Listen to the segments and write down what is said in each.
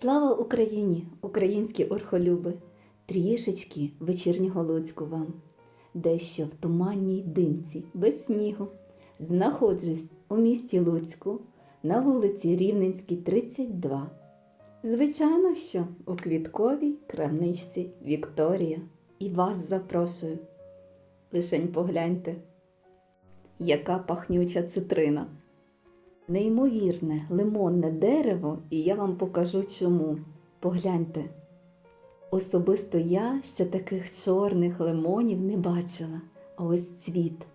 Слава Україні, українські орхолюби! Трішечки вечірнього Луцьку вам, дещо в туманній димці, без снігу. Знаходжусь у місті Луцьку на вулиці Рівненській, 32. Звичайно, що у квітковій крамничці Вікторія. І вас запрошую. Лишень погляньте, яка пахнюча цитрина. Неймовірне лимонне дерево, і я вам покажу чому. Погляньте. Особисто я ще таких чорних лимонів не бачила, а ось цвіт.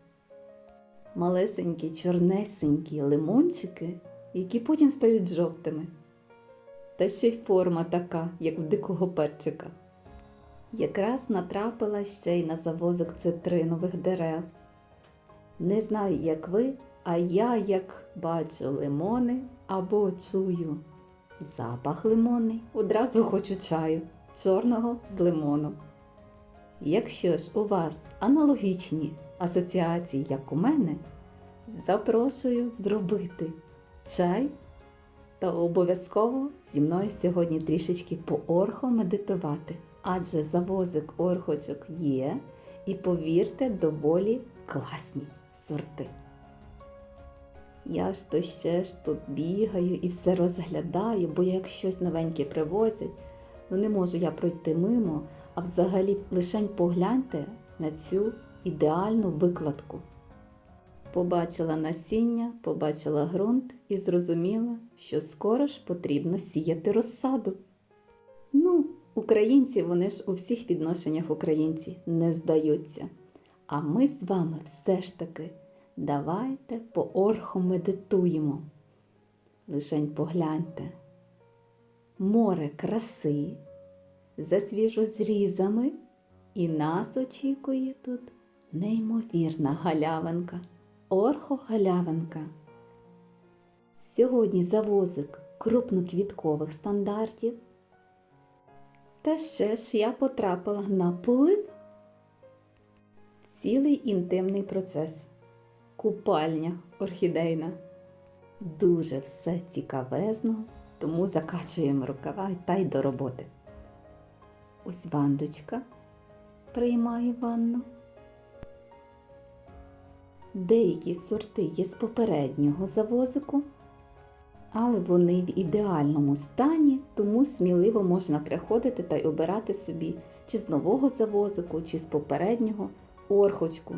Малесенькі, чорнесенькі лимончики, які потім стають жовтими. Та ще й форма така, як в дикого перчика. Якраз натрапила ще й на завозок цитринових дерев. Не знаю, як ви, а я як бачу лимони або чую запах лимонний, одразу хочу чаю чорного з лимоном. Якщо ж у вас аналогічні асоціації, як у мене, запрошую зробити чай та обов'язково зі мною сьогодні трішечки поорхомедитувати, адже завозик орхочок є, і повірте, доволі класні сорти. Я ж то ще ж тут бігаю і все розглядаю, бо як щось новеньке привозять, ну не можу я пройти мимо, а взагалі лишень погляньте на цю ідеальну викладку. Побачила насіння, побачила ґрунт і зрозуміла, що скоро ж потрібно сіяти розсаду. Ну, українці, вони ж у всіх відношеннях українці не здаються. А ми з вами все ж таки давайте поорхомедитуємо. Лишень погляньте. Море краси за свіжозрізами, і нас очікує тут неймовірна галявинка, орхогалявинка. Сьогодні завозик крупноквіткових стандартів. Та ще ж я потрапила на полив. Цілий інтимний процес. Купальня орхідейна. Дуже все цікавезно, тому закачуємо рукава та й до роботи. Ось вандочка приймає ванну. Деякі сорти є з попереднього завозику, але вони в ідеальному стані, тому сміливо можна приходити та й обирати собі чи з нового завозику, чи з попереднього орхочку.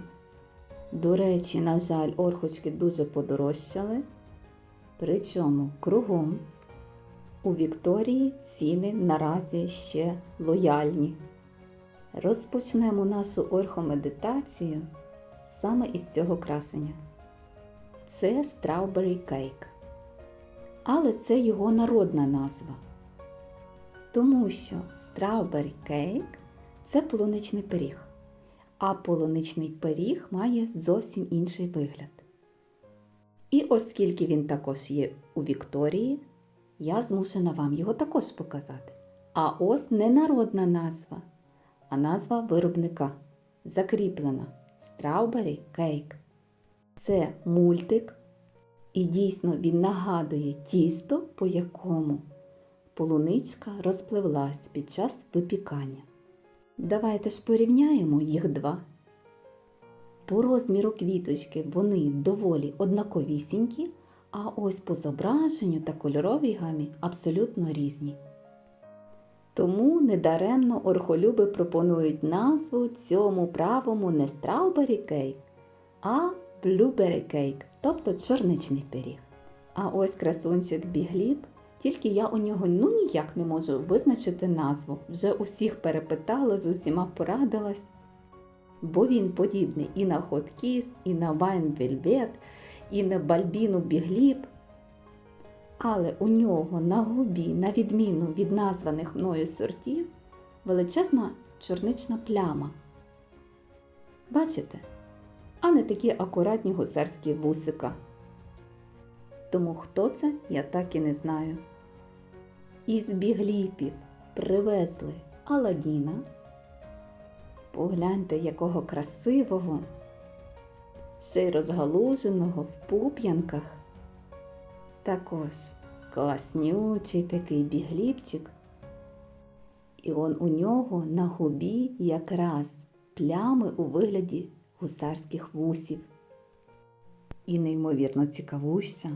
До речі, на жаль, орхочки дуже подорожчали. Причому кругом у Вікторії ціни наразі ще лояльні. Розпочнемо нашу орхомедитацію саме із цього красення. Це Strawberry Cake. Але це його народна назва. Тому що Strawberry Cake – це полуничний пиріг а полуничний пиріг має зовсім інший вигляд. І оскільки він також є у Вікторії, я змушена вам його також показати. А ось не народна назва, а назва виробника закріплена Strawberry Cake. Це мультик, і дійсно він нагадує тісто, по якому полуничка розпливлась під час випікання. Давайте ж порівняємо їх два. По розміру квіточки вони доволі однаковісінькі, а ось по зображенню та кольоровій гамі абсолютно різні. Тому недаремно орхолюби пропонують назву цьому правому не Strawberry Cake, а Blueberry Cake, тобто чорничний пиріг. А ось красунчик бігліб тільки я у нього ну ніяк не можу визначити назву. Вже усіх перепитала, з усіма порадилась. Бо він подібний і на Hot і на Wine Velvet, і на Бальбіну Бігліб. Але у нього на губі, на відміну від названих мною сортів, величезна чорнична пляма. Бачите? А не такі акуратні гусарські вусика. Тому хто це, я так і не знаю. Із бігліпів привезли Аладдіна. Погляньте, якого красивого, ще й розгалуженого в пуп'янках. Також класнючий такий бігліпчик. І он у нього на губі якраз плями у вигляді гусарських вусів. І неймовірно цікавуща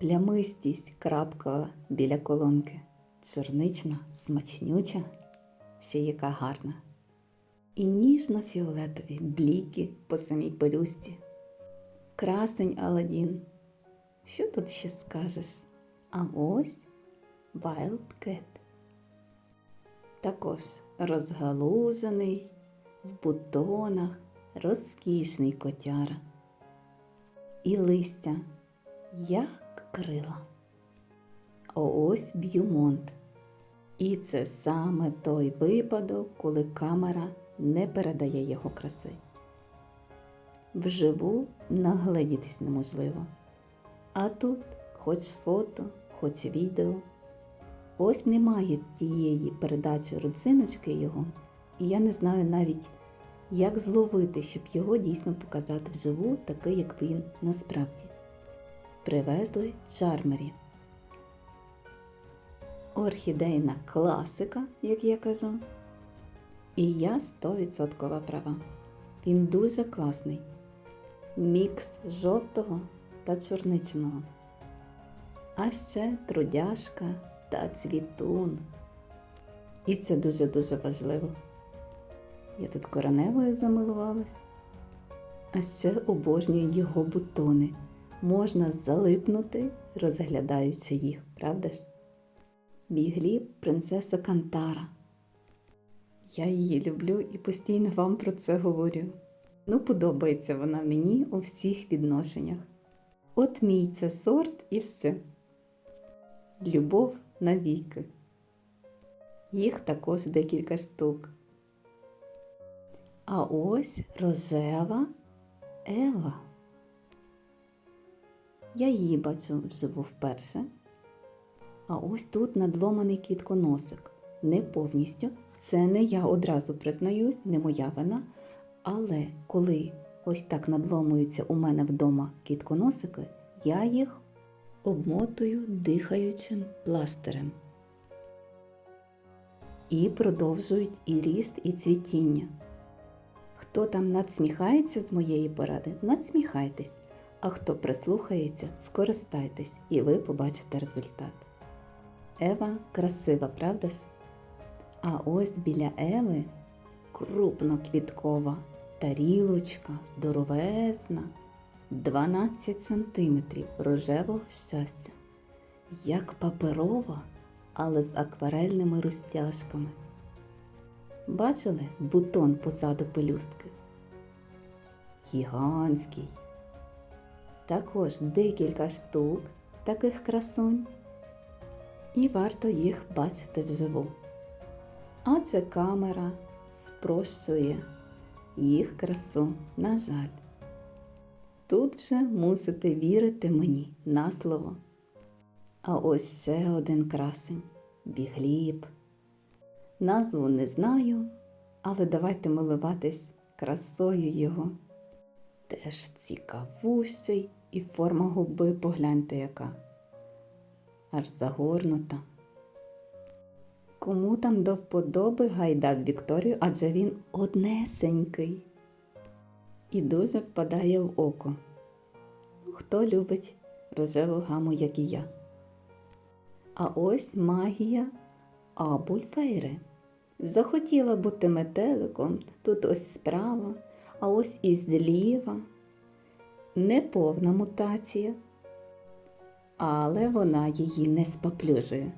плямистість крапкова біля колонки. Чорнична, смачнюча, ще яка гарна. І ніжно-фіолетові бліки по самій пелюсті. Красень Аладдін. Що тут ще скажеш? А ось Cat. Також розгалужений, в бутонах, розкішний котяра. І листя, як крила. Ось б'юмонт. І це саме той випадок, коли камера не передає його краси. Вживу нагледітись неможливо. А тут хоч фото, хоч відео. Ось немає тієї передачі родзиночки його, і я не знаю навіть, як зловити, щоб його дійсно показати вживу, такий, як він насправді. Привезли чармері. Орхідейна класика, як я кажу. І я 100% права. Він дуже класний. Мікс жовтого та чорничного. А ще трудяшка та цвітун. І це дуже-дуже важливо. Я тут короневою замилувалась. А ще обожнюю його бутони. Можна залипнути, розглядаючи їх, правда ж? Бігліб принцеса Кантара. Я її люблю і постійно вам про це говорю. Ну, подобається вона мені у всіх відношеннях. От мій це сорт і все. Любов навіки. Їх також декілька штук. А ось рожева Ева. Я її бачу вживу вперше. А ось тут надломаний квітконосик. Не повністю. Це не я одразу признаюсь, не моя вина. Але коли ось так надломуються у мене вдома квітконосики, я їх обмотую дихаючим пластирем. І продовжують і ріст, і цвітіння. Хто там надсміхається з моєї поради, надсміхайтесь, а хто прислухається, скористайтесь, і ви побачите результат. Ева красива, правда ж? А ось біля Еви крупноквіткова тарілочка здоровезна, 12 сантиметрів рожевого щастя, як паперова, але з акварельними розтяжками. Бачили бутон позаду пелюстки? Гігантський. Також декілька штук таких красунь. І варто їх бачити вживу. Адже камера спрощує їх красу, на жаль. Тут вже мусите вірити мені на слово. А ось ще один красень бігліб. Назву не знаю, але давайте милуватись красою його. Теж цікавущий і форма губи погляньте яка. Аж загорнута. Кому там до вподоби гайдав Вікторію, адже він однесенький і дуже впадає в око. Ну, Хто любить рожеву гаму, як і я. А ось магія Абульфейри. Захотіла бути метеликом, тут ось справа, а ось і зліва. Неповна мутація, але вона її не споплюжує.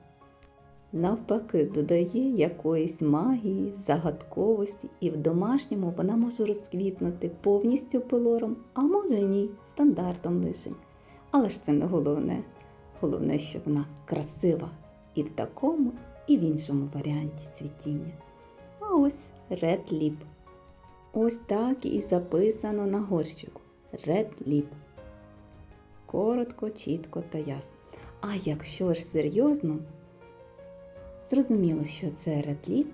Навпаки, додає якоїсь магії, загадковості, і в домашньому вона може розквітнути повністю пилором, а може ні, стандартом лише. Але ж це не головне. Головне, що вона красива і в такому, і в іншому варіанті цвітіння. А ось Red Lip. Ось так і записано на горщику. Red Lip. Коротко, чітко та ясно. А якщо ж серйозно, зрозуміло, що це Red Lip.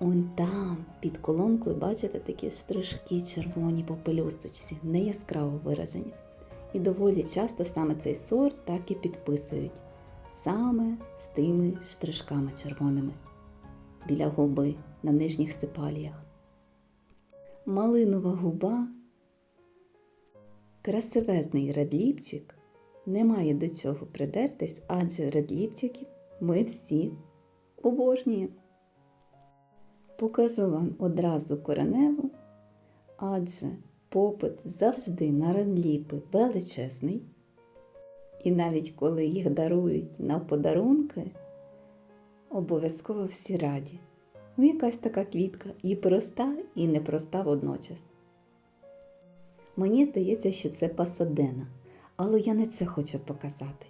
Он там, під колонкою, бачите такі штришки червоні по пелюсточці, не яскраво виражені. І доволі часто саме цей сорт так і підписують саме з тими штришками червоними біля губи на нижніх сипаліях. Малинова губа, красивезний редліпчик не має до чого придертись, адже редліпчиків ми всі обожнюємо. Покажу вам одразу кореневу, адже попит завжди на редліпи величезний. І навіть коли їх дарують на подарунки, обов'язково всі раді. Ну, якась така квітка і проста, і непроста водночас. Мені здається, що це пасадена, але я не це хочу показати.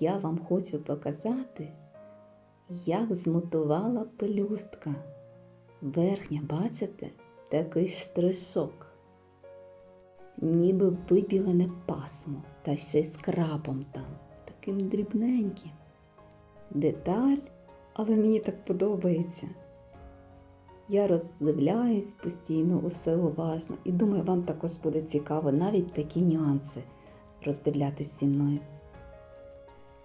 Я вам хочу показати, як змотувала пелюстка. Верхня, бачите, такий штришок. Ніби вибілене пасмо, та ще й з крапом там, таким дрібненьким. Деталь, але мені так подобається. Я роздивляюсь постійно усе уважно і думаю, вам також буде цікаво навіть такі нюанси роздивлятись зі мною.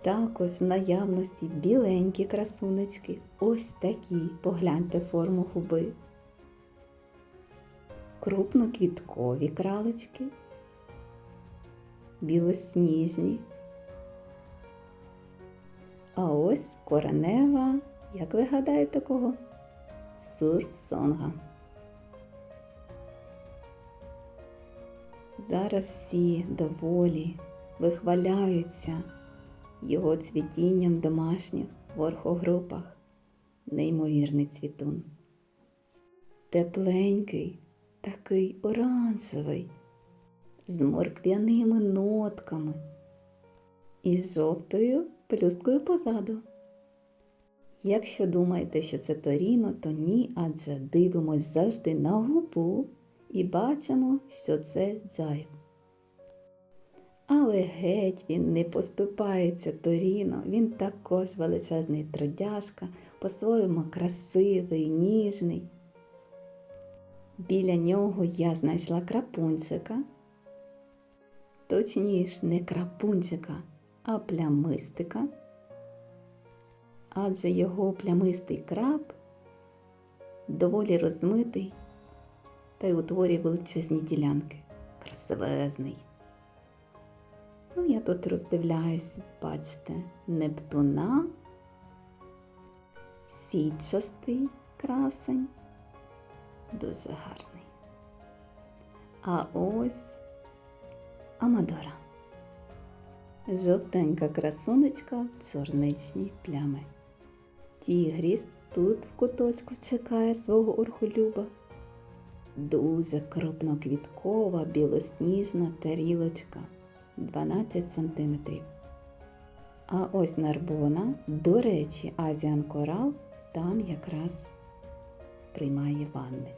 Також в наявності біленькі красунечки, ось такі, погляньте форму губи. Крупноквіткові кралечки, білосніжні. А ось коренева, як ви гадаєте кого? Сурфсонга. Зараз всі доволі вихваляються його цвітінням домашніх в орхогрупах. Неймовірний цвітун. Тепленький, такий оранжевий, з морквяними нотками і жовтою пелюсткою позаду. Якщо думаєте, що це Торіно, то ні, адже дивимось завжди на губу і бачимо, що це джайв. Але геть він не поступається Торіно, він також величезний трудяшка, по-своєму красивий, ніжний. Біля нього я знайшла крапунчика. Точніше, не крапунчика, а плямистика. Адже його плямистий краб доволі розмитий та й утворює величезні ділянки. Красивезний. Ну, я тут роздивляюсь, бачите, Нептуна, сітчастий красень, дуже гарний. А ось Амадора. Жовтенька красунечка в чорничні плями. Тігріс тут в куточку чекає свого орхолюба. Дуже крупноквіткова білосніжна тарілочка 12 см. А ось нарбона, до речі, Азіан Корал там якраз приймає ванни.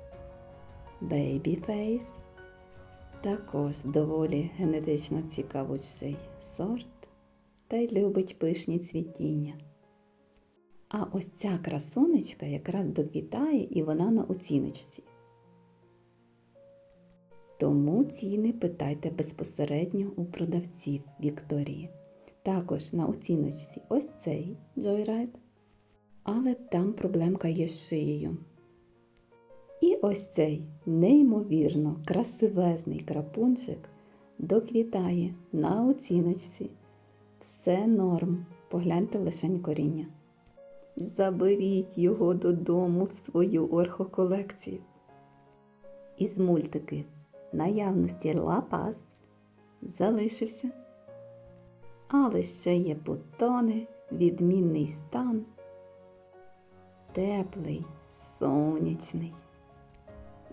Бейбіфейс також доволі генетично цікавучий сорт та й любить пишні цвітіння. А ось ця красунечка якраз доквітає і вона на оціночці. Тому ціни питайте безпосередньо у продавців Вікторії. Також на оціночці ось цей Joyride, але там проблемка є з шиєю. І ось цей неймовірно красивезний крапунчик доквітає на оціночці. Все норм, погляньте лишень коріння. Заберіть його додому в свою орхоколекцію. Із мультики наявності лапас залишився. Але ще є бутони, відмінний стан, теплий, сонячний.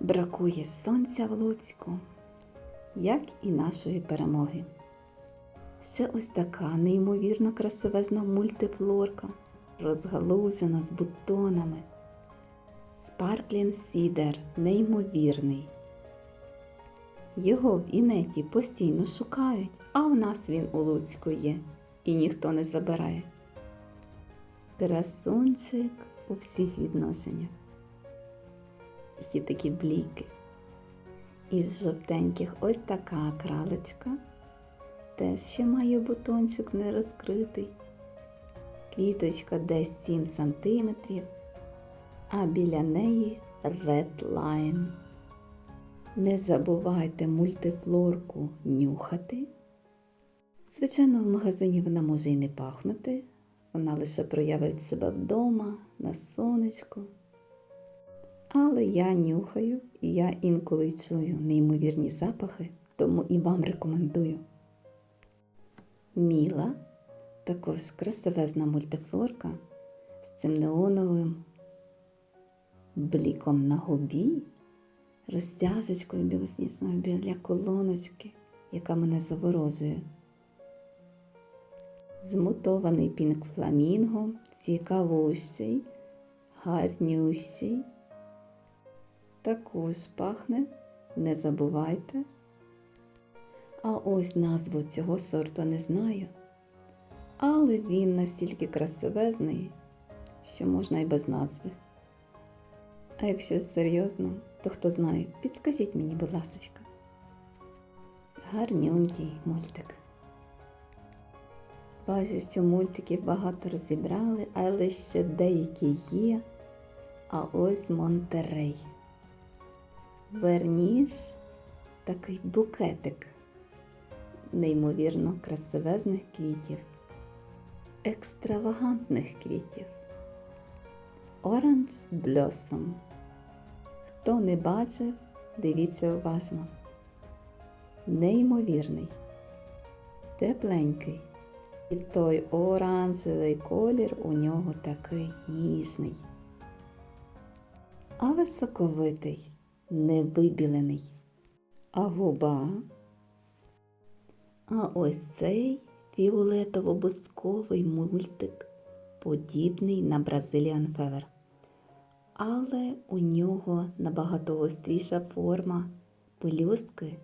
Бракує сонця в Луцьку, як і нашої перемоги. Ще ось така неймовірно красивезна мультифлорка, розгалужена з бутонами. Спарклін Сідер неймовірний. Його в інеті постійно шукають, а в нас він у Луцьку є і ніхто не забирає. Красунчик у всіх відношеннях. Є такі бліки. Із жовтеньких ось така кралечка. Теж ще має бутончик не розкритий. Квіточка десь 7 см, а біля неї Red Line. Не забувайте мультифлорку нюхати. Звичайно, в магазині вона може і не пахнути, вона лише проявить себе вдома, на сонечку. Але я нюхаю і я інколи чую неймовірні запахи, тому і вам рекомендую. Міла, також красивезна мультифлорка з цим неоновим бліком на губі, розтяжечкою білосніжною біля колоночки, яка мене заворожує. Змутований пінк фламінго, цікавущий, гарнющий. Також пахне, не забувайте. А ось назву цього сорту не знаю. Але він настільки красивезний, що можна і без назви. А якщо серйозно, то хто знає, підскажіть мені, будь ласка. Гарнюнький мультик. Бачу, що мультиків багато розібрали, але ще деякі є. А ось Монтерей. Верніш такий букетик неймовірно красивезних квітів, екстравагантних квітів. Оранж Blossom. Хто не бачив, дивіться уважно. Неймовірний, тепленький. І той оранжевий колір у нього такий ніжний, але соковитий, невибілений. А губа. А ось цей фіолетово-бусковий мультик, подібний на Brazilian Fever. Але у нього набагато гостріша форма пелюстки,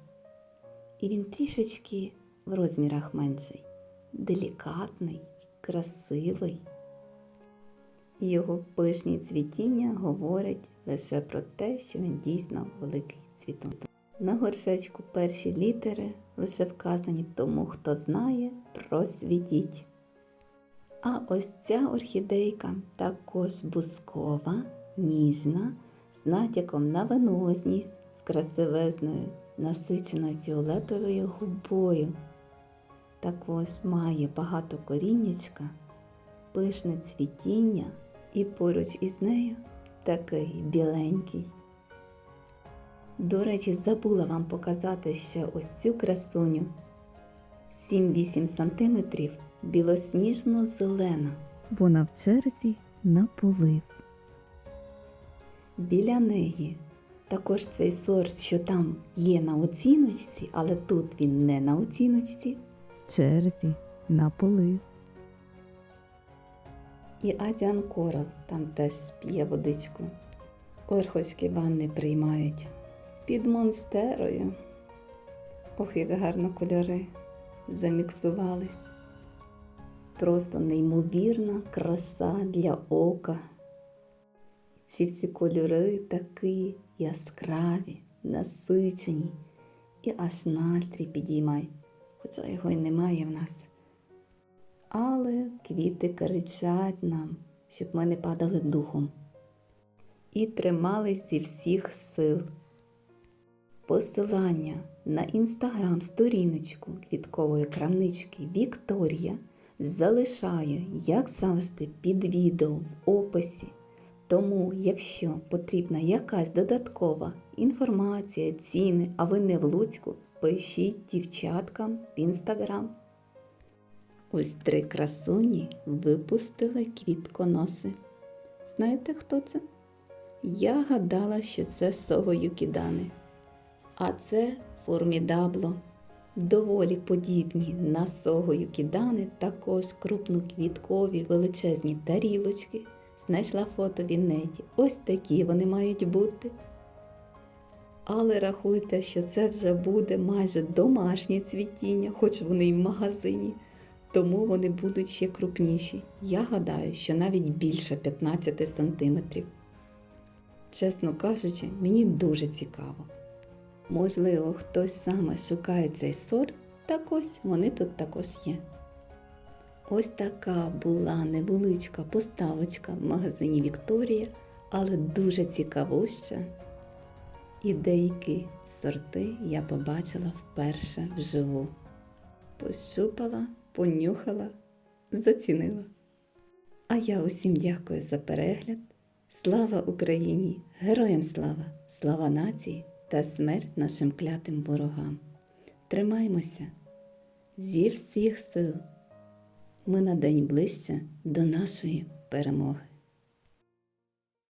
і він трішечки в розмірах менший, делікатний, красивий. Його пишні цвітіння говорять лише про те, що він дійсно великий цвітун. На горшечку перші літери лише вказані тому, хто знає, просвітіть. А ось ця орхідейка також бускова, ніжна, з натяком на венозність, з красивезною, насиченою фіолетовою губою. Також має багато коріннячка, пишне цвітіння і поруч із нею такий біленький. До речі, забула вам показати ще ось цю красуню. 7-8 см білосніжно-зелена. Вона в черзі на полив. Біля неї також цей сорт, що там є на оціночці, але тут він не на оціночці. Черзі на полив. І Азіан Корал там теж п'є водичку. Орхоські ванни приймають під монстерою. Ох, як гарно кольори заміксувались. Просто неймовірна краса для ока. Ці всі кольори такі яскраві, насичені і аж настрій підіймають, хоча його й немає в нас. Але квіти кричать нам, щоб ми не падали духом. І тримались зі всіх сил. Посилання на інстаграм-сторіночку квіткової крамнички Вікторія залишаю, як завжди, під відео в описі. Тому, якщо потрібна якась додаткова інформація, ціни, а ви не в Луцьку, пишіть дівчаткам в інстаграм. Ось три красуні випустили квітконоси. Знаєте, хто це? Я гадала, що це Сого Юкідани. А це формідабло. Доволі подібні на Сого Юкідани, також крупноквіткові величезні тарілочки. Знайшла фото в інеті. Ось такі вони мають бути. Але рахуйте, що це вже буде майже домашнє цвітіння, хоч вони й в магазині. Тому вони будуть ще крупніші. Я гадаю, що навіть більше 15 сантиметрів. Чесно кажучи, мені дуже цікаво. Можливо, хтось саме шукає цей сорт, так ось вони тут також є. Ось така була невеличка поставочка в магазині Вікторія, але дуже цікавуща. І деякі сорти я побачила вперше вживу. Пощупала, понюхала, зацінила. А я усім дякую за перегляд. Слава Україні! Героям слава! Слава нації та смерть нашим клятим ворогам! Тримаймося зі всіх сил! Ми на день ближче до нашої перемоги.